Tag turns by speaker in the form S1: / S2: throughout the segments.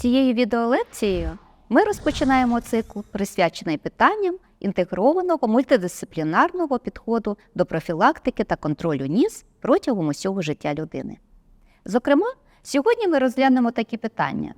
S1: Цією відеолекцією ми розпочинаємо цикл, присвячений питанням інтегрованого мультидисциплінарного підходу до профілактики та контролю НІС протягом усього життя людини. Зокрема, сьогодні ми розглянемо такі питання: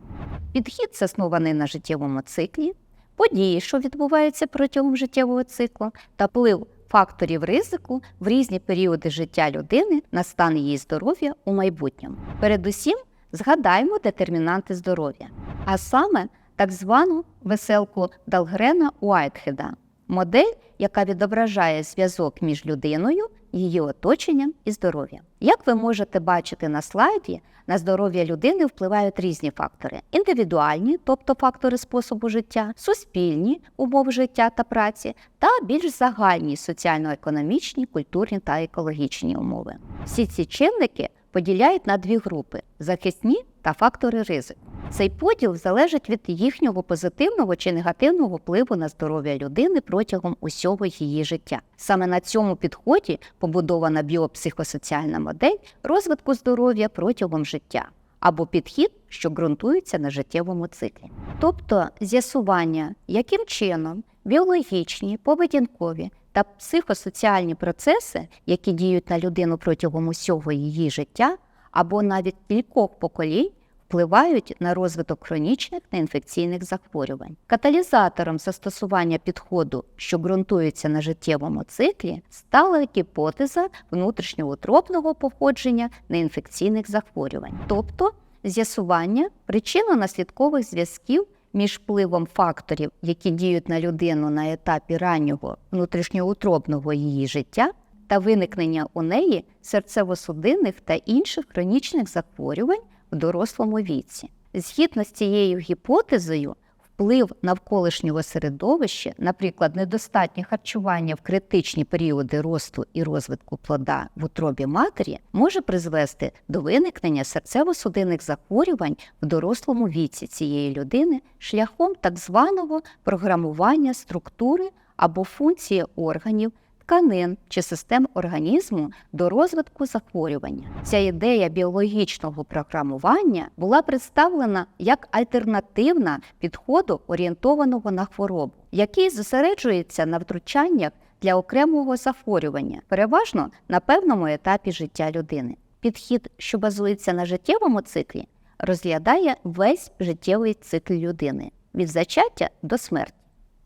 S1: підхід заснований на життєвому циклі, події, що відбуваються протягом життєвого циклу, та вплив факторів ризику в різні періоди життя людини на стан її здоров'я у майбутньому. Передусім, згадаймо детермінанти здоров'я, а саме так звану веселку Далгрена Уайтхеда, модель, яка відображає зв'язок між людиною, її оточенням і здоров'ям. Як ви можете бачити на слайді, на здоров'я людини впливають різні фактори: індивідуальні, тобто фактори способу життя, суспільні умови життя та праці, та більш загальні соціально-економічні, культурні та екологічні умови. Всі ці чинники поділяють на дві групи захисні та фактори ризику. Цей поділ залежить від їхнього позитивного чи негативного впливу на здоров'я людини протягом усього її життя. Саме на цьому підході побудована біопсихосоціальна модель розвитку здоров'я протягом життя або підхід, що ґрунтується на життєвому циклі. Тобто з'ясування, яким чином біологічні, поведінкові та психосоціальні процеси, які діють на людину протягом усього її життя, або навіть кількох поколінь, впливають на розвиток хронічних та інфекційних захворювань. Каталізатором застосування підходу, що ґрунтується на життєвому циклі, стала гіпотеза внутрішньоутробного походження неінфекційних захворювань, тобто з'ясування причинно-наслідкових зв'язків між впливом факторів, які діють на людину на етапі раннього внутрішньоутробного її життя, та виникнення у неї серцево-судинних та інших хронічних захворювань в дорослому віці. Згідно з цією гіпотезою, вплив навколишнього середовища, наприклад, недостатнє харчування в критичні періоди росту і розвитку плода в утробі матері, може призвести до виникнення серцево-судинних захворювань в дорослому віці цієї людини шляхом так званого програмування структури або функції органів тканин чи систем організму до розвитку захворювання. Ця ідея біологічного програмування була представлена як альтернативна підходу орієнтованого на хворобу, який зосереджується на втручаннях для окремого захворювання, переважно на певному етапі життя людини. Підхід, що базується на життєвому циклі, розглядає весь життєвий цикл людини від зачаття до смерті.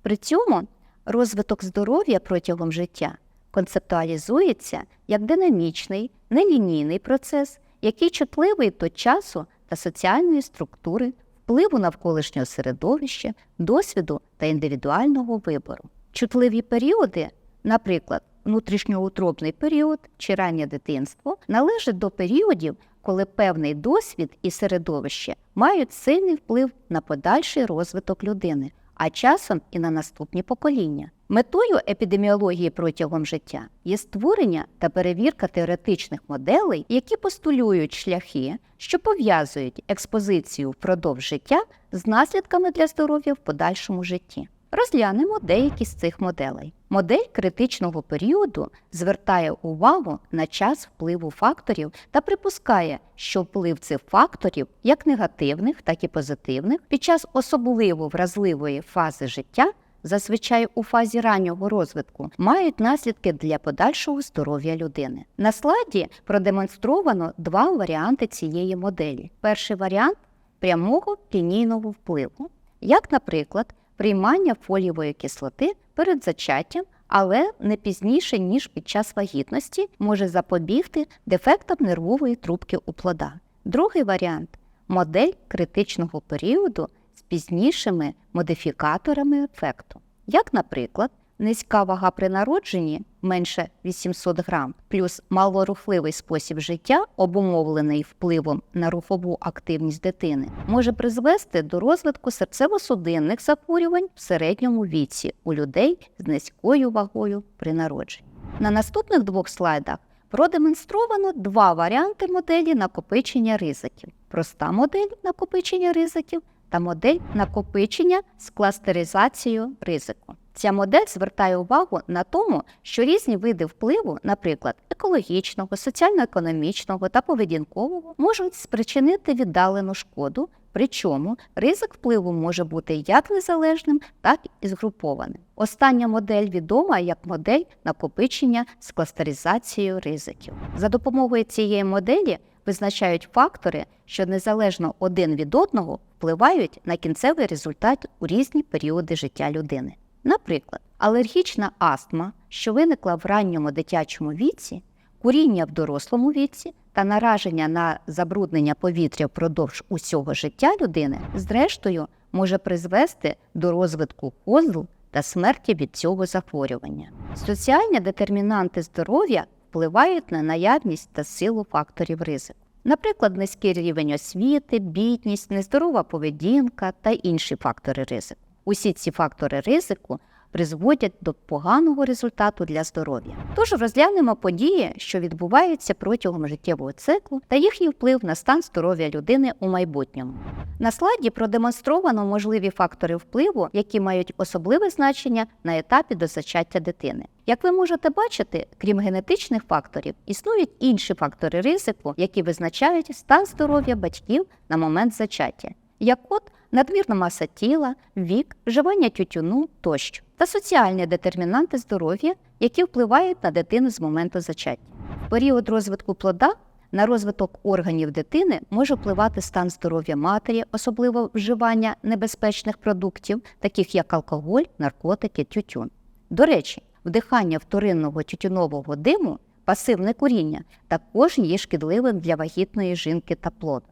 S1: При цьому розвиток здоров'я протягом життя концептуалізується як динамічний, нелінійний процес, який чутливий до часу та соціальної структури, впливу навколишнього середовища, досвіду та індивідуального вибору. Чутливі періоди, наприклад, внутрішньоутробний період чи раннє дитинство, належать до періодів, коли певний досвід і середовище мають сильний вплив на подальший розвиток людини, а часом і на наступні покоління. Метою епідеміології протягом життя є створення та перевірка теоретичних моделей, які постулюють шляхи, що пов'язують експозицію впродовж життя з наслідками для здоров'я в подальшому житті. Розглянемо деякі з цих моделей. Модель критичного періоду звертає увагу на час впливу факторів та припускає, що вплив цих факторів, як негативних, так і позитивних, під час особливо вразливої фази життя, зазвичай у фазі раннього розвитку, мають наслідки для подальшого здоров'я людини. На слайді продемонстровано два варіанти цієї моделі. Перший варіант прямого лінійного впливу, як, наприклад, приймання фолієвої кислоти перед зачаттям, але не пізніше, ніж під час вагітності, може запобігти дефектам нервової трубки у плода. Другий варіант модель критичного періоду з пізнішими модифікаторами ефекту, як, наприклад, низька вага при народженні менше 800 грам, плюс малорухливий спосіб життя, обумовлений впливом на рухову активність дитини, може призвести до розвитку серцево-судинних захворювань в середньому віці у людей з низькою вагою при народженні. На наступних двох слайдах продемонстровано два варіанти моделі накопичення ризиків: проста модель накопичення ризиків та модель накопичення з кластеризацією ризику. Ця модель звертає увагу на тому, що різні види впливу, наприклад, екологічного, соціально-економічного та поведінкового, можуть спричинити віддалену шкоду Причому ризик впливу може бути як незалежним, так і згрупованим. Остання модель відома як модель накопичення з кластеризацією ризиків. За допомогою цієї моделі визначають фактори, що незалежно один від одного впливають на кінцевий результат у різні періоди життя людини. Наприклад, алергічна астма, що виникла в ранньому дитячому віці, куріння в дорослому віці та нараження на забруднення повітря впродовж усього життя людини, зрештою, може призвести до розвитку козл та смерті від цього захворювання. Соціальні детермінанти здоров'я впливають на наявність та силу факторів ризику. Наприклад, низький рівень освіти, бідність, нездорова поведінка та інші фактори ризику. Усі ці фактори ризику призводять до поганого результату для здоров'я. Тож розглянемо події, що відбуваються протягом життєвого циклу та їхній вплив на стан здоров'я людини у майбутньому. На слайді продемонстровано можливі фактори впливу, які мають особливе значення на етапі до зачаття дитини. Як ви можете бачити, крім генетичних факторів, існують інші фактори ризику, які визначають стан здоров'я батьків на момент зачаття, як от надмірна маса тіла, вік, вживання тютюну тощо, та соціальні детермінанти здоров'я, які впливають на дитину з моменту зачаття. В період розвитку плода на розвиток органів дитини може впливати стан здоров'я матері, особливо вживання небезпечних продуктів, таких як алкоголь, наркотики, тютюн. До речі, вдихання вторинного тютюнового диму, пасивне куріння, також є шкідливим для вагітної жінки та плоду.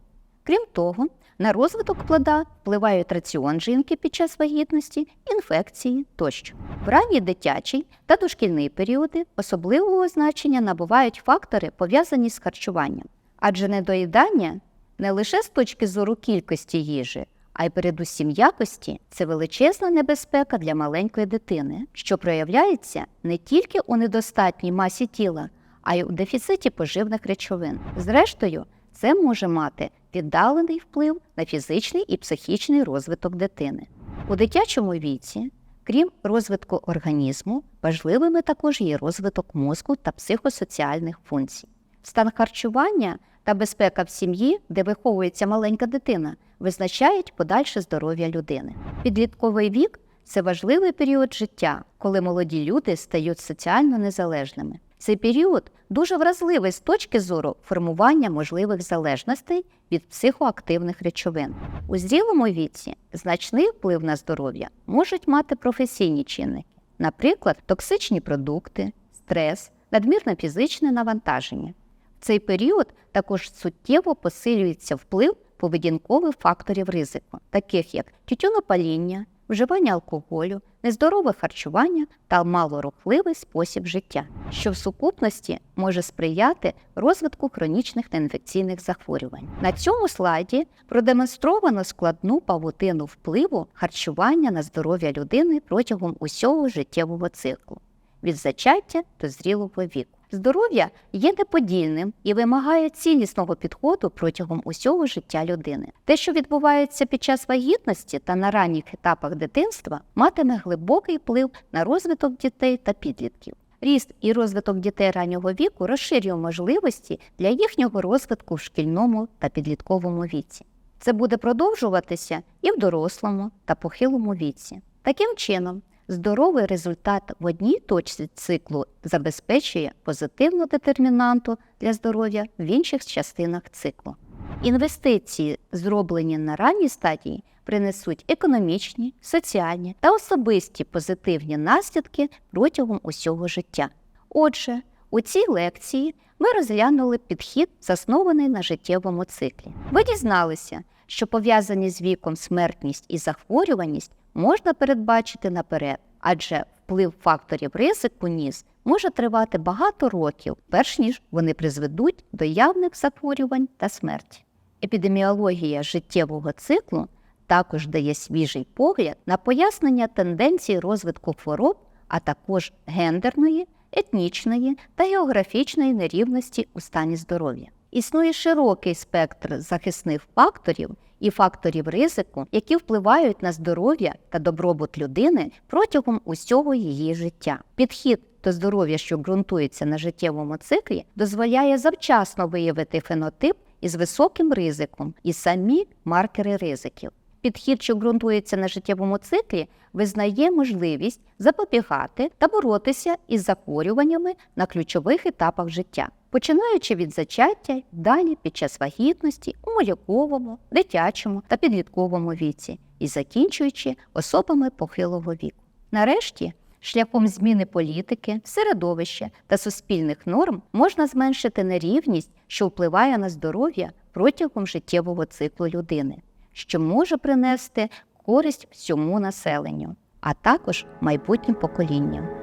S1: Крім того, на розвиток плода впливають раціон жінки під час вагітності, інфекції тощо. В ранній дитячий та дошкільний періоди особливого значення набувають фактори, пов'язані з харчуванням, адже недоїдання не лише з точки зору кількості їжі, а й передусім якості це величезна небезпека для маленької дитини, що проявляється не тільки у недостатній масі тіла, а й у дефіциті поживних речовин. Зрештою, це може мати віддалений вплив на фізичний і психічний розвиток дитини. У дитячому віці, крім розвитку організму, важливими також є розвиток мозку та психосоціальних функцій. Стан харчування та безпека в сім'ї, де виховується маленька дитина, визначають подальше здоров'я людини. Підлітковий вік це важливий період життя, коли молоді люди стають соціально незалежними. Цей період дуже вразливий з точки зору формування можливих залежностей від психоактивних речовин. У зрілому віці значний вплив на здоров'я можуть мати професійні чинники, наприклад, токсичні продукти, стрес, надмірне фізичне навантаження. В цей період також суттєво посилюється вплив поведінкових факторів ризику, таких як тютюнопаління, вживання алкоголю, нездорове харчування та малорухливий спосіб життя, що в сукупності може сприяти розвитку хронічних та інфекційних захворювань. На цьому слайді продемонстровано складну павутину впливу харчування на здоров'я людини протягом усього життєвого циклу від зачаття до зрілого віку. Здоров'я є неподільним і вимагає цілісного підходу протягом усього життя людини. Те, що відбувається під час вагітності та на ранніх етапах дитинства, матиме глибокий вплив на розвиток дітей та підлітків. Ріст і розвиток дітей раннього віку розширює можливості для їхнього розвитку в шкільному та підлітковому віці. Це буде продовжуватися і в дорослому та похилому віці. Таким чином, здоровий результат в одній точці циклу забезпечує позитивну детермінанту для здоров'я в інших частинах циклу. Інвестиції, зроблені на ранній стадії, принесуть економічні, соціальні та особисті позитивні наслідки протягом усього життя. Отже, у цій лекції ми розглянули підхід, заснований на життєвому циклі. Ви дізналися, що пов'язані з віком смертність і захворюваність можна передбачити наперед, адже вплив факторів ризику ніс може тривати багато років, перш ніж вони призведуть до явних захворювань та смерті. Епідеміологія життєвого циклу також дає свіжий погляд на пояснення тенденцій розвитку хвороб, а також гендерної, етнічної та географічної нерівності у стані здоров'я. Існує широкий спектр захисних факторів і факторів ризику, які впливають на здоров'я та добробут людини протягом усього її життя. Підхід до здоров'я, що ґрунтується на життєвому циклі, дозволяє завчасно виявити фенотип із високим ризиком і самі маркери ризиків. Підхід, що ґрунтується на життєвому циклі, визнає можливість запобігати та боротися із захворюваннями на ключових етапах життя, починаючи від зачаття далі під час вагітності у малюковому, дитячому та підлітковому віці і закінчуючи особами похилого віку. Нарешті, шляхом зміни політики, середовища та суспільних норм можна зменшити нерівність, що впливає на здоров'я протягом життєвого циклу людини, що може принести користь всьому населенню, а також майбутнім поколінням.